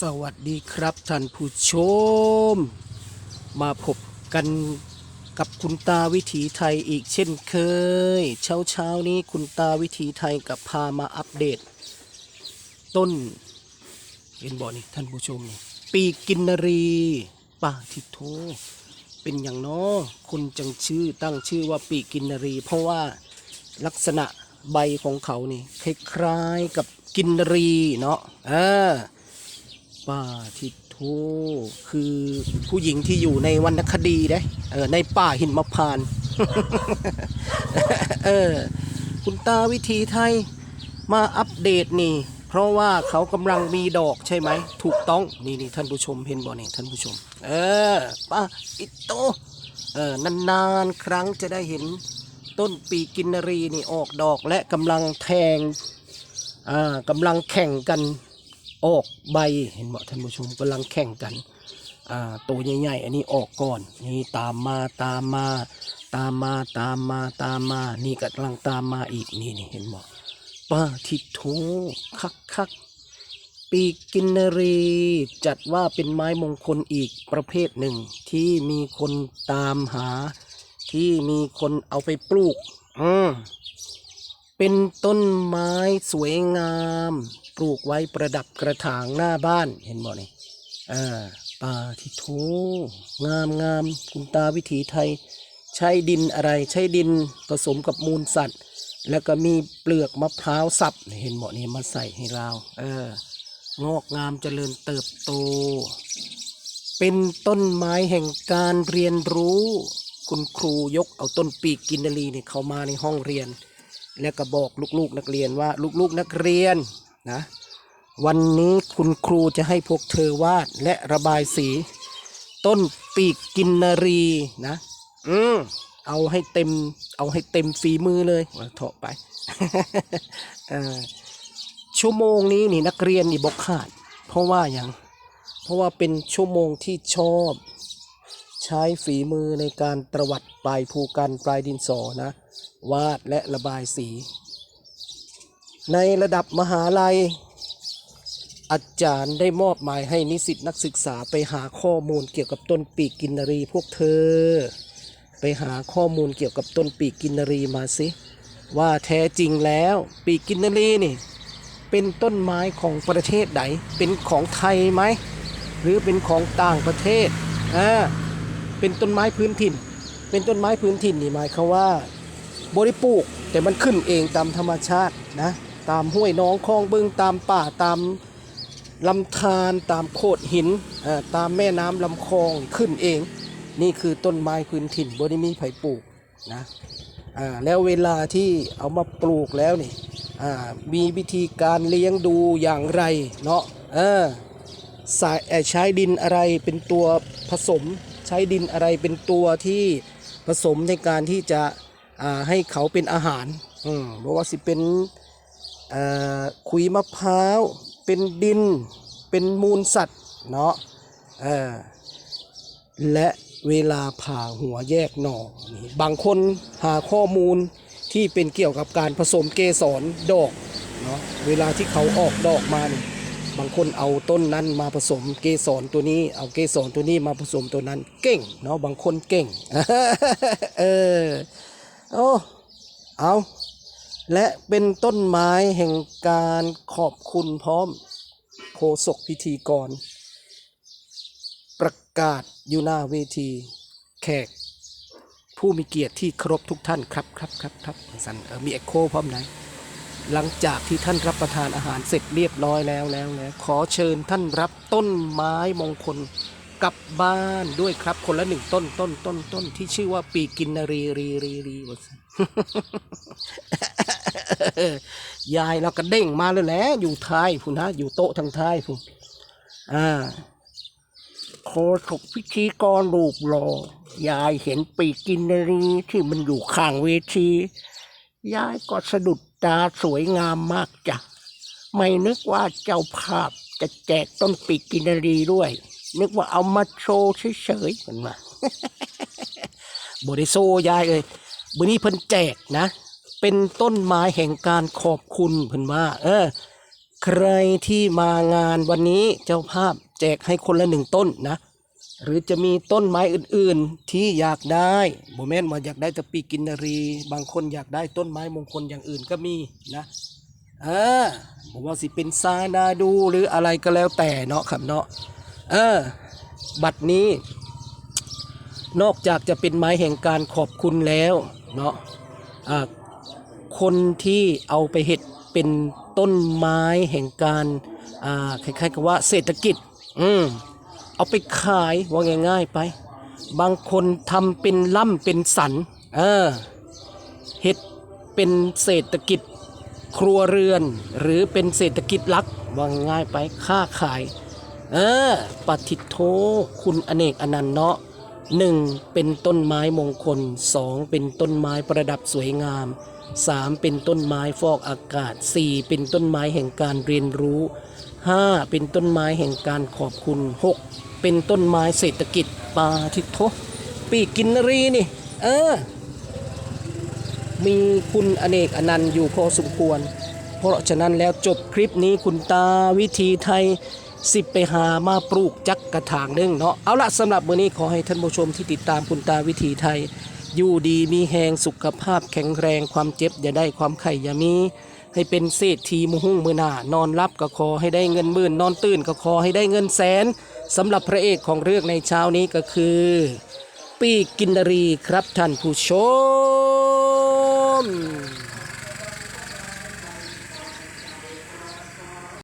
สวัสดีครับท่านผู้ชม มาพบกันกับคุณตาวิถีไทยอีกเช่นเคย เช้าเช้านี้คุณตาวิถีไทยกับพามาอัปเดต ต้น เห็นบ่นี่ท่านผู้ชมนี่ปีกินนรีป่าทิโทเป็นอย่างน้อคุณจังชื่อตั้งชื่อว่าปีกินนรี เพราะว่าลักษณะใบของเขานี่คล้ายๆกับกินนรีเนาะเออ ป้าทิโทคือผู้หญิงที่อยู่ในวรรณคดีได้เออในป่าหินมะพรานเออคุณตาวิธีไทยมาอัปเดตนี่ เพราะว่าเขากำลังมีดอกใช่ไหม ถูกต้องนี่นี่ท่านผู้ชมเห็นบ่เนี่ยท่านผู้ชม เออป้าอิโตเออนานๆครั้งจะได้เห็นต้นปีกินรีนี่ออกดอกและกำลังแทงอ่ากำลังแข่งกัน ออกใบเห็นบ่ท่านผู้ชมกำลังแข่งกันอ่าตัวใหญ่ๆอันนี้ออกก่อนนี่ตามมาตามมา ตามมาตามมาตามมา นี่กำลังตามมาอีกนี่นี่เห็นบ่ป้าทิโทคักคักปีกกินนรี จัดว่าเป็นไม้มงคลอีกประเภทหนึ่ง ที่มีคนตามหา ที่มีคนเอาไปปลูก อืมเป็นต้นไม้สวยงาม ปลูกไว้ประดับกระถางหน้าบ้านเห็นบ่นี่อ่าป่าที่โถงามงามคุณตาวิถีไทย ใช้ดินอะไรใช้ดินผสมกับมูลสัตว์ แล้วก็มีเปลือกมะพร้าวสับเห็นบ่นี่มาใส่ให้เราเอองอกงามเจริญเติบโต เป็นต้นไม้แห่งการเรียนรู้ คุณครูยกเอาต้นปีกกินนารีเนี่ยเข้ามาในห้องเรียน แล้วก็บอกลูกๆนักเรียนว่าลูกๆนักเรียน นะ วันนี้คุณครูจะให้พวกเธอวาดและระบายสี ต้นปีกกินนารีนะ อืมเอาให้เต็ม เอาให้เต็มฝีมือเลยว่าเถาะไปเออชั่วโมงนี้นี่นักเรียนนี่บกขาด เพราะว่าอย่าง เพราะว่าเป็นชั่วโมงที่ชอบ ใช้ฝีมือในการตรวัดปลายภูกันปลายดินสอนะ วาดและระบายสี ในระดับมหาลัย อาจารย์ได้มอบหมายให้นิสิตนักศึกษาไปหาข้อมูลเกี่ยวกับต้นปีกกินนรีพวกเธอ ไปหาข้อมูลเกี่ยวกับต้นปีกกินนรีมาสิ ว่าแท้จริงแล้วปีกกินนรีนี่ เป็นต้นไม้ของประเทศใดเป็นของไทยไหม หรือเป็นของต่างประเทศอ่าเป็นต้นไม้พื้นถิ่น เป็นต้นไม้พื้นถิ่นนี่หมายความว่าบริปลูกแต่มันขึ้นเองตามธรรมชาตินะ ตามห้วยน้องคลองบึงตามป่าตามลำธารตามโขดหินตามแม่น้ำลำคลองขึ้นเอง นี่คือต้นไม้พื้นถิ่นบริมีไผ่ปลูกนะแล้วเวลาที่เอามาปลูกแล้วนี่มีวิธีการเลี้ยงดูอย่างไรเนาะเออใส่ใช้ดินอะไรเป็นตัวผสม ใช้ดินอะไรเป็นตัวที่ผสมในการที่จะให้เขาเป็นอาหารอืมบอกว่าสิเป็น ขุยมะพร้าว เป็นดิน เป็นมูลสัตว์เนาะและเวลาผ่าหัวแยกหน่อ บางคนหาข้อมูลที่เป็นเกี่ยวกับการผสมเกสรดอกเนาะเวลาที่เขาออกดอกมานี่บางคนเอาต้นนั้นมาผสมเกสรตัวนี้ เอาเกสรตัวนี้มาผสมตัวนั้น เก่งเนาะบางคนเก่ง เออโอ้เอา และเป็นต้นไม้แห่งการขอบคุณพร้อมโฆษกพิธีกร ประกาศอยู่หน้าเวทีแขก ผู้มีเกียรติที่เคารพทุกท่านครับครับครับครับสันเออมีเอ็กโคพร้อมไหนหลังจากที่ท่านรับประทานอาหารเสร็จเรียบร้อยแล้วแล้วแล้วขอเชิญท่านรับต้นไม้มงคล กลับบ้านด้วยครับ คนละหนึ่งต้นต้นต้นต้นที่ชื่อว่าปีกินารีรีรีรีวะยายเราก็เด้งมาเลยแหละอยู่ท้ายพุ่นนะอยู่โต๊ะทางท้ายพุ่นอ่าโคศกพิธีกรรูปหล่อยายเห็นปีกินารีที่มันอยู่ข้างเวทียายก็สะดุดตาสวยงามมากจ้ะไม่นึกว่าเจ้าภาพจะแจกต้นปีกินนารีด้วย นึกว่าเอามาโชว์เฉยๆเหมือนว่าบริโซยายเอ้ยบุนี้เพิ่นแจกนะ เป็นต้นไม้แห่งการขอบคุณเพิ่นว่า เออ ใครที่มางานวันนี้เจ้าภาพแจกให้คนละหนึ่งต้นนะหรือจะมีต้นไม้อื่นๆที่อยากได้โมเมนต์มาอยากได้ต่ปีกินนารี บางคนอยากได้ต้นไม้มงคลอย่างอื่นก็มีนะเออบอกว่าสิเป็นซานาดูหรืออะไรก็แล้วแต่เนาะครับเนาะ เออ บัตรนี้ นอกจากจะเป็นไม้แห่งการขอบคุณแล้วเนาะคนที่เอาไปเห็ดเป็นต้นไม้แห่งการคล้ายๆกับว่าเศรษฐกิจ อืมเอาไปขายว่าง่ายๆไป บางคนทำเป็นล่ำเป็นสันเออเฮ็ดเป็นเศรษฐกิจครัวเรือน หรือเป็นเศรษฐกิจลักว่าง่ายๆไปค้าขาย เออปฏิโทคุณอเนกอนันต์เนาะหนึ่งเป็นต้นไม้มงคลสองเป็นต้นไม้ประดับสวยงามสามเป็นต้นไม้ฟอกอากาศสี่เป็นต้นไม้แห่งการเรียนรู้ห้าเป็นต้นไม้แห่งการขอบคุณหกเป็นต้นไม้เศรษฐกิจปาทิโทปีกินรีนี่ เออ มีคุณอเนกอนันต์อยู่พอสมควร เพราะฉะนั้นแล้วจบคลิปนี้คุณตาวิธีไทย สิบไปหามาปลูกจักกระถางหนึงเนาะเอาละสำหรับวันนี้ขอให้ท่านผู้ชมที่ติดตามคุณตาวิธีไทย อยู่ดีมีแหงสุขภาพแข็งแรงความเจ็บอย่าได้ความไข่อย่ามี ให้เป็นเศรษฐีมุหุ่งมือหน้านอนรับก็ขอให้ได้เงินหมื่นนอนตื่นก็ขอให้ได้เงินแสนสำหรับพระเอกของเรื่องในเช้านี้ก็คือ ปีกกินรีครับท่านผู้ชม